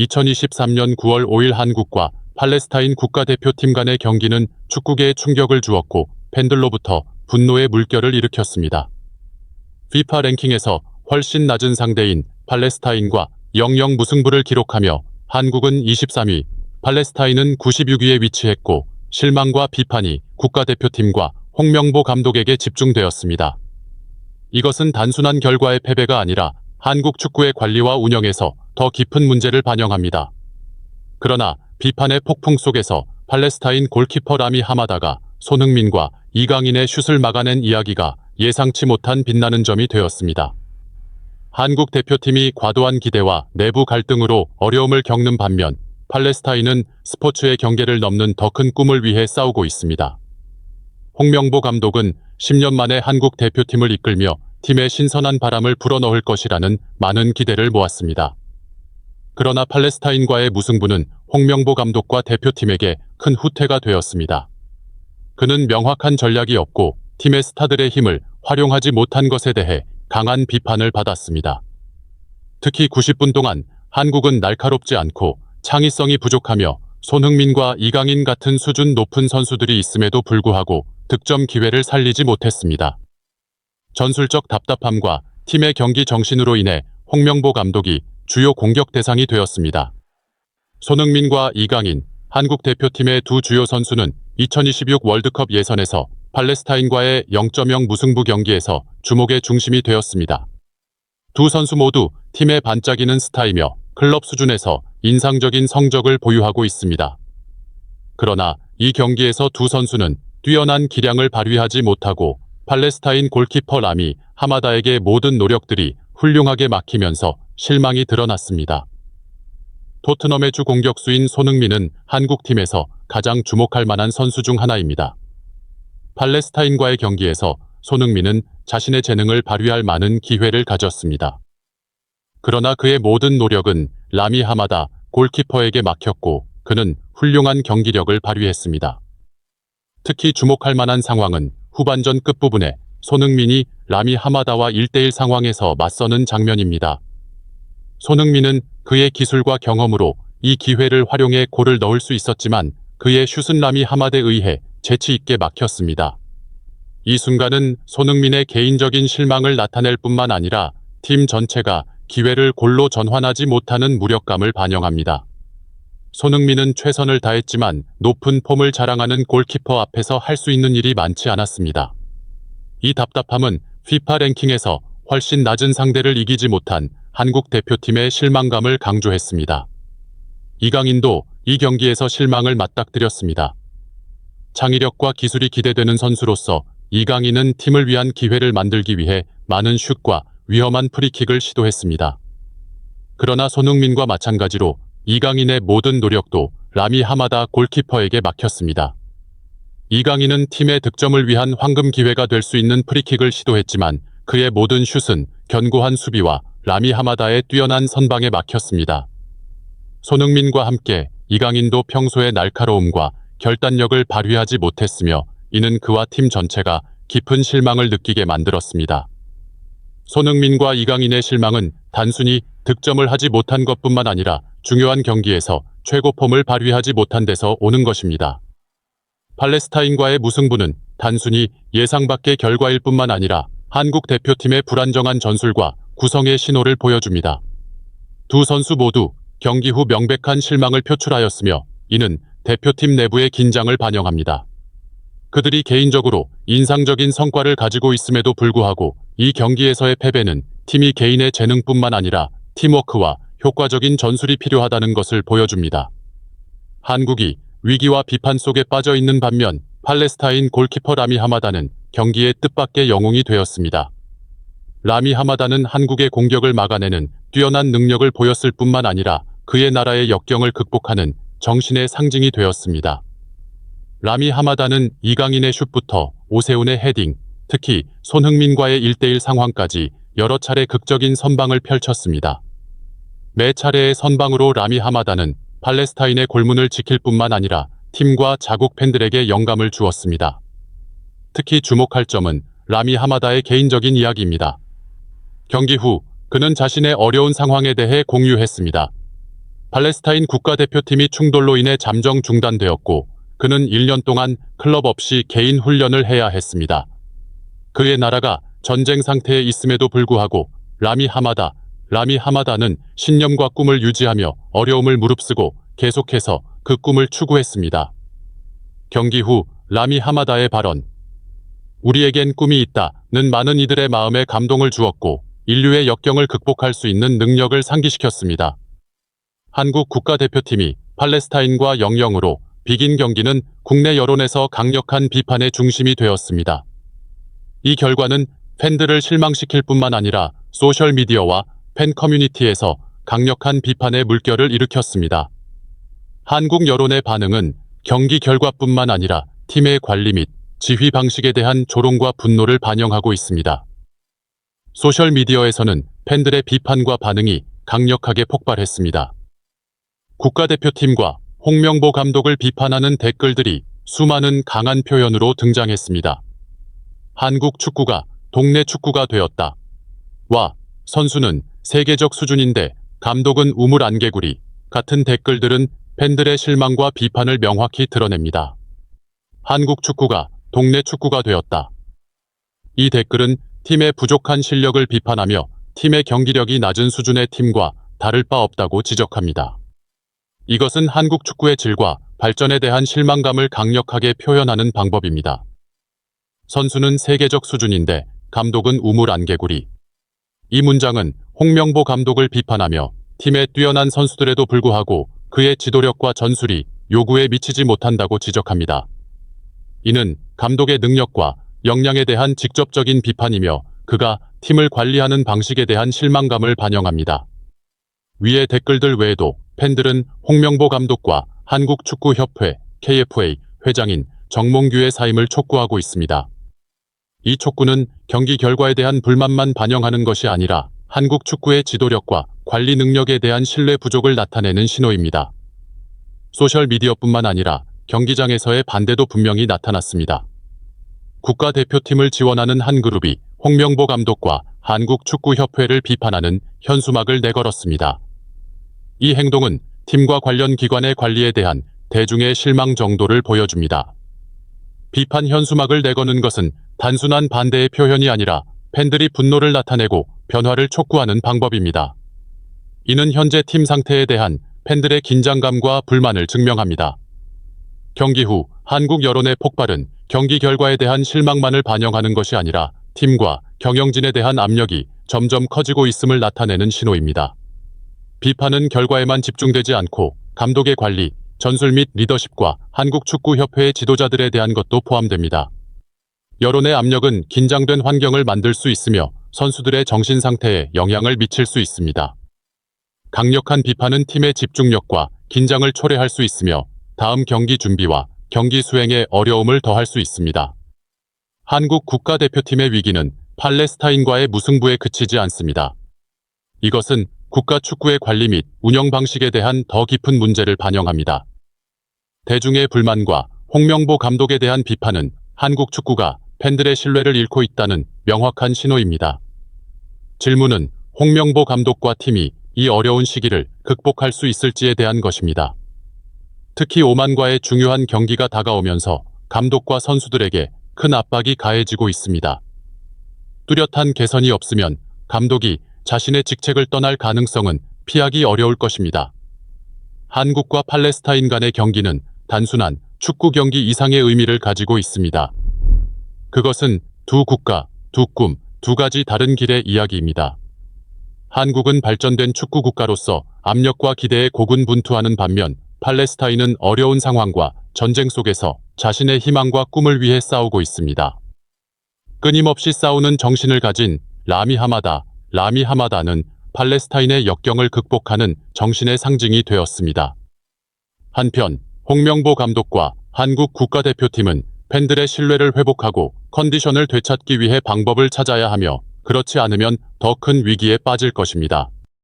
2023년 9월 5일 한국과 팔레스타인 국가대표팀 간의 경기는 축구계에 충격을 주었고 팬들로부터 분노의 물결을 일으켰습니다. FIFA 랭킹에서 훨씬 낮은 상대인 팔레스타인과 0-0 무승부를 기록하며 한국은 23위, 팔레스타인은 96위에 위치했고 실망과 비판이 국가대표팀과 홍명보 감독에게 집중되었습니다. 이것은 단순한 결과의 패배가 아니라 한국 축구의 관리와 운영에서 더 깊은 문제를 반영합니다. 그러나 비판의 폭풍 속에서 팔레스타인 골키퍼 라미 하마다가 손흥민과 이강인의 슛을 막아낸 이야기가 예상치 못한 빛나는 점이 되었습니다. 한국 대표팀이 과도한 기대와 내부 갈등으로 어려움을 겪는 반면 팔레스타인은 스포츠의 경계를 넘는 더 큰 꿈을 위해 싸우고 있습니다. 홍명보 감독은 10년 만에 한국 대표팀을 이끌며 팀의 신선한 바람을 불어넣을 것이라는 많은 기대를 모았습니다. 그러나 팔레스타인과의 무승부는 홍명보 감독과 대표팀에게 큰 후퇴가 되었습니다. 그는 명확한 전략이 없고 팀의 스타들의 힘을 활용하지 못한 것에 대해 강한 비판을 받았습니다. 특히 90분 동안 한국은 날카롭지 않고 창의성이 부족하며 손흥민과 이강인 같은 수준 높은 선수들이 있음에도 불구하고 득점 기회를 살리지 못했습니다. 전술적 답답함과 팀의 경기 정신으로 인해 홍명보 감독이 주요 공격 대상이 되었습니다. 손흥민과 이강인, 한국 대표팀의 두 주요 선수는 2026 월드컵 예선에서 팔레스타인과의 0.0 무승부 경기에서 주목의 중심이 되었습니다. 두 선수 모두 팀의 반짝이는 스타이며 클럽 수준에서 인상적인 성적을 보유하고 있습니다. 그러나 이 경기에서 두 선수는 뛰어난 기량을 발휘하지 못하고 팔레스타인 골키퍼 라미 하마다에게 모든 노력들이 훌륭하게 막히면서 실망이 드러났습니다. 토트넘의 주 공격수인 손흥민은 한국팀에서 가장 주목할 만한 선수 중 하나입니다. 팔레스타인과의 경기에서 손흥민은 자신의 재능을 발휘할 많은 기회를 가졌습니다. 그러나 그의 모든 노력은 라미 하마다 골키퍼에게 막혔고 그는 훌륭한 경기력을 발휘했습니다. 특히 주목할 만한 상황은 후반전 끝부분에 손흥민이 라미 하마다와 1대1 상황에서 맞서는 장면입니다. 손흥민은 그의 기술과 경험으로 이 기회를 활용해 골을 넣을 수 있었지만 그의 슛은 라미 하마드에 의해 재치 있게 막혔습니다. 이 순간은 손흥민의 개인적인 실망을 나타낼 뿐만 아니라 팀 전체가 기회를 골로 전환하지 못하는 무력감을 반영합니다. 손흥민은 최선을 다했지만 높은 폼을 자랑하는 골키퍼 앞에서 할 수 있는 일이 많지 않았습니다. 이 답답함은 FIFA 랭킹에서 훨씬 낮은 상대를 이기지 못한 한국 대표팀의 실망감을 강조했습니다. 이강인도 이 경기에서 실망을 맞닥뜨렸습니다. 창의력과 기술이 기대되는 선수로서 이강인은 팀을 위한 기회를 만들기 위해 많은 슛과 위험한 프리킥을 시도했습니다. 그러나 손흥민과 마찬가지로 이강인의 모든 노력도 라미 하마다 골키퍼에게 막혔습니다. 이강인은 팀의 득점을 위한 황금 기회가 될 수 있는 프리킥을 시도했지만 그의 모든 슛은 견고한 수비와 라미 하마다의 뛰어난 선방에 막혔습니다. 손흥민과 함께 이강인도 평소의 날카로움과 결단력을 발휘하지 못했으며 이는 그와 팀 전체가 깊은 실망을 느끼게 만들었습니다. 손흥민과 이강인의 실망은 단순히 득점을 하지 못한 것뿐만 아니라 중요한 경기에서 최고 폼을 발휘하지 못한 데서 오는 것입니다. 팔레스타인과의 무승부는 단순히 예상 밖의 결과일 뿐만 아니라 한국 대표팀의 불안정한 전술과 구성의 신호를 보여줍니다. 두 선수 모두 경기 후 명백한 실망을 표출하였으며 이는 대표팀 내부의 긴장을 반영합니다. 그들이 개인적으로 인상적인 성과를 가지고 있음에도 불구하고 이 경기에서의 패배는 팀이 개인의 재능뿐만 아니라 팀워크와 효과적인 전술이 필요하다는 것을 보여줍니다. 한국이 위기와 비판 속에 빠져 있는 반면 팔레스타인 골키퍼 라미 하마다는 경기의 뜻밖의 영웅이 되었습니다. 라미 하마다는 한국의 공격을 막아내는 뛰어난 능력을 보였을 뿐만 아니라 그의 나라의 역경을 극복하는 정신의 상징이 되었습니다. 라미 하마다는 이강인의 슛부터 오세훈의 헤딩, 특히 손흥민과의 1대1 상황까지 여러 차례 극적인 선방을 펼쳤습니다. 매 차례의 선방으로 라미 하마다는 팔레스타인의 골문을 지킬 뿐만 아니라 팀과 자국 팬들에게 영감을 주었습니다. 특히 주목할 점은 라미 하마다의 개인적인 이야기입니다. 경기 후 그는 자신의 어려운 상황에 대해 공유했습니다. 팔레스타인 국가대표팀이 충돌로 인해 잠정 중단되었고 그는 1년 동안 클럽 없이 개인 훈련을 해야 했습니다. 그의 나라가 전쟁 상태에 있음에도 불구하고 라미 하마다, 라미 하마다는 신념과 꿈을 유지하며 어려움을 무릅쓰고 계속해서 그 꿈을 추구했습니다. 경기 후 라미 하마다의 발언. 우리에겐 꿈이 있다는 많은 이들의 마음에 감동을 주었고 인류의 역경을 극복할 수 있는 능력을 상기시켰습니다. 한국 국가대표팀이 팔레스타인과 0-0으로 비긴 경기는 국내 여론에서 강력한 비판의 중심이 되었습니다. 이 결과는 팬들을 실망시킬 뿐만 아니라 소셜미디어와 팬 커뮤니티에서 강력한 비판의 물결을 일으켰습니다. 한국 여론의 반응은 경기 결과뿐만 아니라 팀의 관리 및 지휘 방식에 대한 조롱과 분노를 반영하고 있습니다. 소셜미디어에서는 팬들의 비판과 반응이 강력하게 폭발했습니다. 국가대표팀과 홍명보 감독을 비판하는 댓글들이 수많은 강한 표현으로 등장했습니다. 한국 축구가 동네 축구가 되었다. 와, 선수는 세계적 수준인데 감독은 우물 안개구리 같은 댓글들은 팬들의 실망과 비판을 명확히 드러냅니다. 한국 축구가 동네 축구가 되었다. 이 댓글은 팀의 부족한 실력을 비판하며 팀의 경기력이 낮은 수준의 팀과 다를 바 없다고 지적합니다. 이것은 한국 축구의 질과 발전에 대한 실망감을 강력하게 표현하는 방법입니다. 선수는 세계적 수준인데 감독은 우물 안개구리. 이 문장은 홍명보 감독을 비판하며 팀의 뛰어난 선수들에도 불구하고 그의 지도력과 전술이 요구에 미치지 못한다고 지적합니다. 이는 감독의 능력과 역량에 대한 직접적인 비판이며 그가 팀을 관리하는 방식에 대한 실망감을 반영합니다. 위의 댓글들 외에도 팬들은 홍명보 감독과 한국축구협회 KFA 회장인 정몽규의 사임을 촉구하고 있습니다. 이 촉구는 경기 결과에 대한 불만만 반영하는 것이 아니라 한국 축구의 지도력과 관리 능력에 대한 신뢰 부족을 나타내는 신호입니다. 소셜미디어뿐만 아니라 경기장에서의 반대도 분명히 나타났습니다. 국가대표팀을 지원하는 한 그룹이 홍명보 감독과 한국축구협회를 비판하는 현수막을 내걸었습니다. 이 행동은 팀과 관련 기관의 관리에 대한 대중의 실망 정도를 보여줍니다. 비판 현수막을 내거는 것은 단순한 반대의 표현이 아니라 팬들이 분노를 나타내고 변화를 촉구하는 방법입니다. 이는 현재 팀 상태에 대한 팬들의 긴장감과 불만을 증명합니다. 경기 후 한국 여론의 폭발은 경기 결과에 대한 실망만을 반영하는 것이 아니라 팀과 경영진에 대한 압력이 점점 커지고 있음을 나타내는 신호입니다. 비판은 결과에만 집중되지 않고 감독의 관리, 전술 및 리더십과 한국축구협회의 지도자들에 대한 것도 포함됩니다. 여론의 압력은 긴장된 환경을 만들 수 있으며 선수들의 정신 상태에 영향을 미칠 수 있습니다. 강력한 비판은 팀의 집중력과 긴장을 초래할 수 있으며 다음 경기 준비와 경기 수행에 어려움을 더할 수 있습니다. 한국 국가대표팀의 위기는 팔레스타인과의 무승부에 그치지 않습니다. 이것은 국가 축구의 관리 및 운영 방식에 대한 더 깊은 문제를 반영합니다. 대중의 불만과 홍명보 감독에 대한 비판은 한국 축구가 팬들의 신뢰를 잃고 있다는 명확한 신호입니다. 질문은 홍명보 감독과 팀이 이 어려운 시기를 극복할 수 있을지에 대한 것입니다. 특히 오만과의 중요한 경기가 다가오면서 감독과 선수들에게 큰 압박이 가해지고 있습니다. 뚜렷한 개선이 없으면 감독이 자신의 직책을 떠날 가능성은 피하기 어려울 것입니다. 한국과 팔레스타인 간의 경기는 단순한 축구 경기 이상의 의미를 가지고 있습니다. 그것은 두 국가, 두 꿈, 두 가지 다른 길의 이야기입니다. 한국은 발전된 축구 국가로서 압력과 기대에 고군분투하는 반면 팔레스타인은 어려운 상황과 전쟁 속에서 자신의 희망과 꿈을 위해 싸우고 있습니다. 끊임없이 싸우는 정신을 가진 라미 하마다, 라미 하마다는 팔레스타인의 역경을 극복하는 정신의 상징이 되었습니다. 한편 홍명보 감독과 한국 국가대표팀은 팬들의 신뢰를 회복하고 컨디션을 되찾기 위해 방법을 찾아야 하며 그렇지 않으면 더 큰 위기에 빠질 것입니다.